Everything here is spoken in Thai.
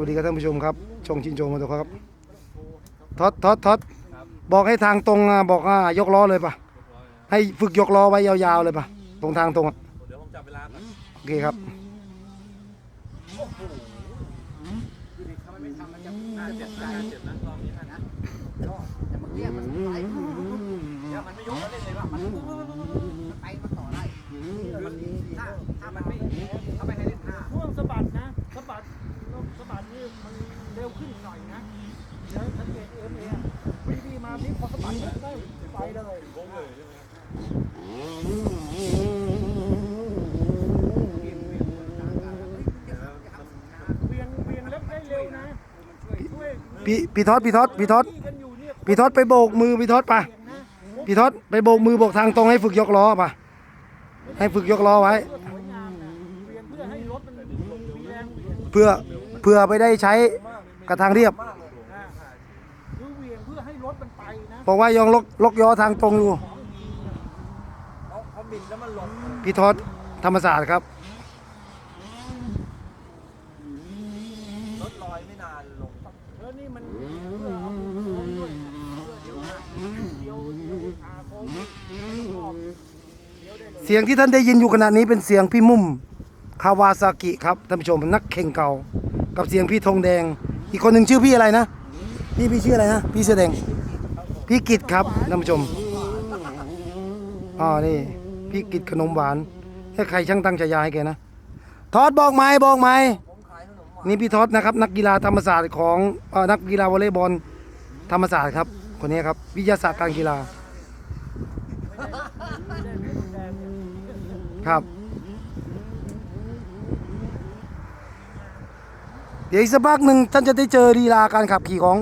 วัสดีครับท่านผู้ชมครับ ชงชินโจมาตัวครับทอดทอดทอดบอกให้ทางตรงอะบอกว่ายกล้อเลยปะให้ฝึกยกล้อไว้ยาวๆเลยปะตรงทางตรงอะเดี๋ยวผมจับเวลาก่อนโอเคครับมันไม่ยกแล้วเล่นเลยว่ะมันไปมันต่อได้ถ้าถ้ามันไม่ ขึ้นหน่อยนะเดี๋ยวสังเกตเอ็มเอะวิธีมานี่พอสะบัดได้ไปเลยเวียงเวียงเล็บได้เร็วนะช่วยพี่พี่ทอดพี่ทอดพี่ทอดที่กันอยู่เนี่ยพี่ทอดไปโบกมือพี่ทอดปะเวียงนะพี่ทอดไปโบกมือโบกทางตรงให้ฝึกยกล้อปะให้ฝึกยกล้อไว้ เพื่อสวยงามนะเวียงเพื่อให้รถมันมีแรงเวียง เพื่อเพื่อไปได้ใช้ กระทางเรียบนะคือเวียงเพื่อให้รถมันไปนะบอกว่ายองลกลกย้อทางตรงอยู่เขาเขาบินแล้วมันหล่นพี่ทอดธรรมศาสตร์ครับ รถลอยไม่นานลงแล้วนี่มันเพื่อเอาโค้งด้วยเพื่อเดี๋ยวเดี๋ยวเดี๋ยวขาโค้งออกเดี๋ยวได้เลยเสียงที่ท่านได้ยินอยู่ขณะนี้เป็นเสียงพี่มุ่มคาวาซากิครับท่านผู้ชมนักแข่งเก่า กับเสียงพี่ธงแดง อีกคนหนึ่งชื่อพี่อะไรนะ พี่พี่ชื่ออะไรนะ พี่เสื้อแดง พี่กิตครับท่านผู้ชมอ๋อนี่ พี่กิตขนมหวานถ้าใครช่างตั้งฉายาให้แกนะ ทอดบอกไหมบอกไมผมขายขนมหวานนี่พี่ทอดนะครับ นักกีฬาธรรมศาสตร์ของนักกีฬาวอลเลย์บอลธรรมศาสตร์ครับ คนนี้ครับวิทยาศาสตร์การกีฬาครับ เดี๋ยวอีกสักพักหนึ่งท่านจะได้เจอลีลาการขับขี่ของ